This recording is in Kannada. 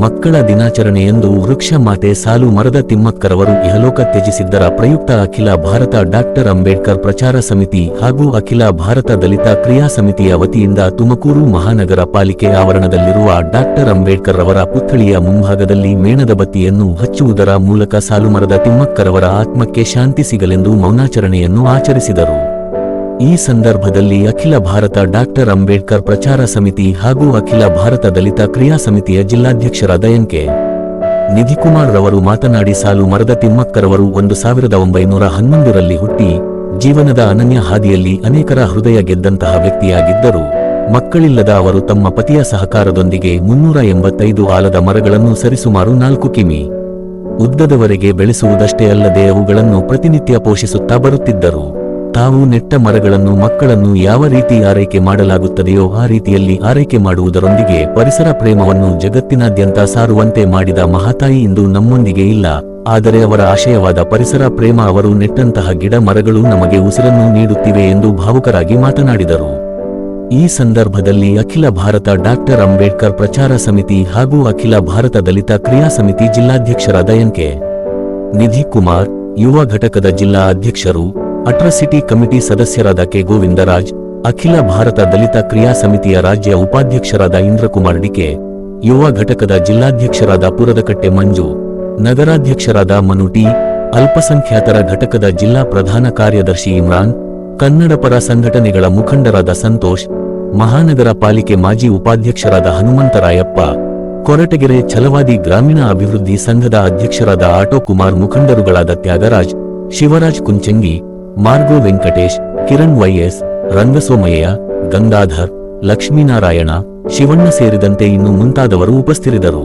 ಮಕ್ಕಳ ದಿನಾಚರಣೆಯಂದು ವೃಕ್ಷ ಮಾತೆ ಸಾಲು ಮರದ ತಿಮ್ಮಕ್ಕರವರು ಇಹಲೋಕ ತ್ಯಜಿಸಿದ್ದರ ಪ್ರಯುಕ್ತ ಅಖಿಲ ಭಾರತ ಡಾಕ್ಟರ್ ಅಂಬೇಡ್ಕರ್ ಪ್ರಚಾರ ಸಮಿತಿ ಹಾಗೂ ಅಖಿಲ ಭಾರತ ದಲಿತ ಕ್ರಿಯಾ ಸಮಿತಿಯ ವತಿಯಿಂದ ತುಮಕೂರು ಮಹಾನಗರ ಪಾಲಿಕೆ ಆವರಣದಲ್ಲಿರುವ ಡಾಕ್ಟರ್ ಅಂಬೇಡ್ಕರ್ ಅವರ ಪುತ್ಥಳಿಯ ಮುಂಭಾಗದಲ್ಲಿ ಮೇಣದ ಬತ್ತಿಯನ್ನು ಹಚ್ಚುವುದರ ಮೂಲಕ ಸಾಲುಮರದ ತಿಮ್ಮಕ್ಕರವರ ಆತ್ಮಕ್ಕೆ ಶಾಂತಿ ಸಿಗಲೆಂದು ಮೌನಾಚರಣೆಯನ್ನು ಆಚರಿಸಿದರು. ಈ ಸಂದರ್ಭದಲ್ಲಿ ಅಖಿಲ ಭಾರತ ಡಾಕ್ಟರ್ ಅಂಬೇಡ್ಕರ್ ಪ್ರಚಾರ ಸಮಿತಿ ಹಾಗೂ ಅಖಿಲ ಭಾರತ ದಲಿತ ಕ್ರಿಯಾ ಸಮಿತಿಯ ಜಿಲ್ಲಾಧ್ಯಕ್ಷರಾದ ಎನ್ಕೆ ನಿಧಿಕುಮಾರ್ ರವರು ಮಾತನಾಡಿ ಸಾಲು ಮರದ ತಿಮ್ಮಕ್ಕರವರು ಒಂದು ಸಾವಿರದ ಒಂಬೈನೂರ ಹನ್ನೊಂದರಲ್ಲಿ ಹುಟ್ಟಿ ಜೀವನದ ಅನನ್ಯ ಹಾದಿಯಲ್ಲಿ ಅನೇಕರ ಹೃದಯ ಗೆದ್ದಂತಹ ವ್ಯಕ್ತಿಯಾಗಿದ್ದರು. ಮಕ್ಕಳಿಲ್ಲದ ಅವರು ತಮ್ಮ ಪತಿಯ ಸಹಕಾರದೊಂದಿಗೆ ಮುನ್ನೂರ ಎಂಬತ್ತೈದು ಆಲದ ಮರಗಳನ್ನು ಸರಿಸುಮಾರು ನಾಲ್ಕು ಕಿಮಿ ಉದ್ದದವರೆಗೆ ಬೆಳೆಸುವುದಷ್ಟೇ ಅಲ್ಲದೆ ಅವುಗಳನ್ನು ಪ್ರತಿನಿತ್ಯ ಪೋಷಿಸುತ್ತಾ ಬರುತ್ತಿದ್ದರು. ತಾವು ನೆಟ್ಟ ಮರಗಳನ್ನು, ಮಕ್ಕಳನ್ನು ಯಾವ ರೀತಿ ಆರೈಕೆ ಮಾಡಲಾಗುತ್ತದೆಯೋ ಆ ರೀತಿಯಲ್ಲಿ ಆರೈಕೆ ಮಾಡುವುದರೊಂದಿಗೆ ಪರಿಸರ ಪ್ರೇಮವನ್ನು ಜಗತ್ತಿನಾದ್ಯಂತ ಸಾರುವಂತೆ ಮಾಡಿದ ಮಹಾತಾಯಿ ಇಂದು ನಮ್ಮೊಂದಿಗೆ ಇಲ್ಲ. ಆದರೆ ಅವರ ಆಶಯವಾದ ಪರಿಸರ ಪ್ರೇಮ ಅವರು ನೆಟ್ಟಂತಹ ಗಿಡ ಮರಗಳು ನಮಗೆ ಉಸಿರನ್ನು ನೀಡುತ್ತಿವೆ ಎಂದು ಭಾವುಕರಾಗಿ ಮಾತನಾಡಿದರು. ಈ ಸಂದರ್ಭದಲ್ಲಿ ಅಖಿಲ ಭಾರತ ಡಾಕ್ಟರ್ ಅಂಬೇಡ್ಕರ್ ಪ್ರಚಾರ ಸಮಿತಿ ಹಾಗೂ ಅಖಿಲ ಭಾರತ ದಲಿತ ಕ್ರಿಯಾ ಸಮಿತಿ ಜಿಲ್ಲಾಧ್ಯಕ್ಷರಾದ ಎನ್ಕೆ ನಿಧಿ ಕುಮಾರ್ ಯುವ ಘಟಕದ ಜಿಲ್ಲಾ ಅಧ್ಯಕ್ಷರು ಅಟ್ರಾಸಿಟಿ ಕಮಿಟಿ ಸದಸ್ಯರಾದ ಕೆ ಗೋವಿಂದರಾಜ್, ಅಖಿಲ ಭಾರತ ದಲಿತ ಕ್ರಿಯಾ ಸಮಿತಿಯ ರಾಜ್ಯ ಉಪಾಧ್ಯಕ್ಷರಾದ ಇಂದ್ರಕುಮಾರ್ ಡಿಕೆ, ಯುವ ಘಟಕದ ಜಿಲ್ಲಾಧ್ಯಕ್ಷರಾದ ಪುರದಕಟ್ಟೆ ಮಂಜು, ನಗರಾಧ್ಯಕ್ಷರಾದ ಮನುಟಿ ಅಲ್ಪಸಂಖ್ಯಾತರ ಘಟಕದ ಜಿಲ್ಲಾ ಪ್ರಧಾನ ಕಾರ್ಯದರ್ಶಿ ಇಮ್ರಾನ್, ಕನ್ನಡಪರ ಸಂಘಟನೆಗಳ ಮುಖಂಡರಾದ ಸಂತೋಷ್, ಮಹಾನಗರ ಪಾಲಿಕೆ ಮಾಜಿ ಉಪಾಧ್ಯಕ್ಷರಾದ ಹನುಮಂತರಾಯಪ್ಪ, ಕೊರಟಗೆರೆ ಛಲವಾದಿ ಗ್ರಾಮೀಣ ಅಭಿವೃದ್ಧಿ ಸಂಘದ ಅಧ್ಯಕ್ಷರಾದ ಆಟೋ ಕುಮಾರ್ ಮುಖಂಡರುಗಳಾದ ತ್ಯಾಗರಾಜ್, ಶಿವರಾಜ್ ಕುಂಚಂಗಿ ಮಾರ್ಗೋ ವೆಂಕಟೇಶ್ ಕಿರಣ್ ವೈಎಸ್ ರಂಗಸೋಮಯ್ಯ ಗಂಗಾಧರ್ ಲಕ್ಷ್ಮೀನಾರಾಯಣ ಶಿವಣ್ಣ ಸೇರಿದಂತೆ ಇನ್ನು ಮುಂತಾದವರು ಉಪಸ್ಥಿತರಿದ್ದರು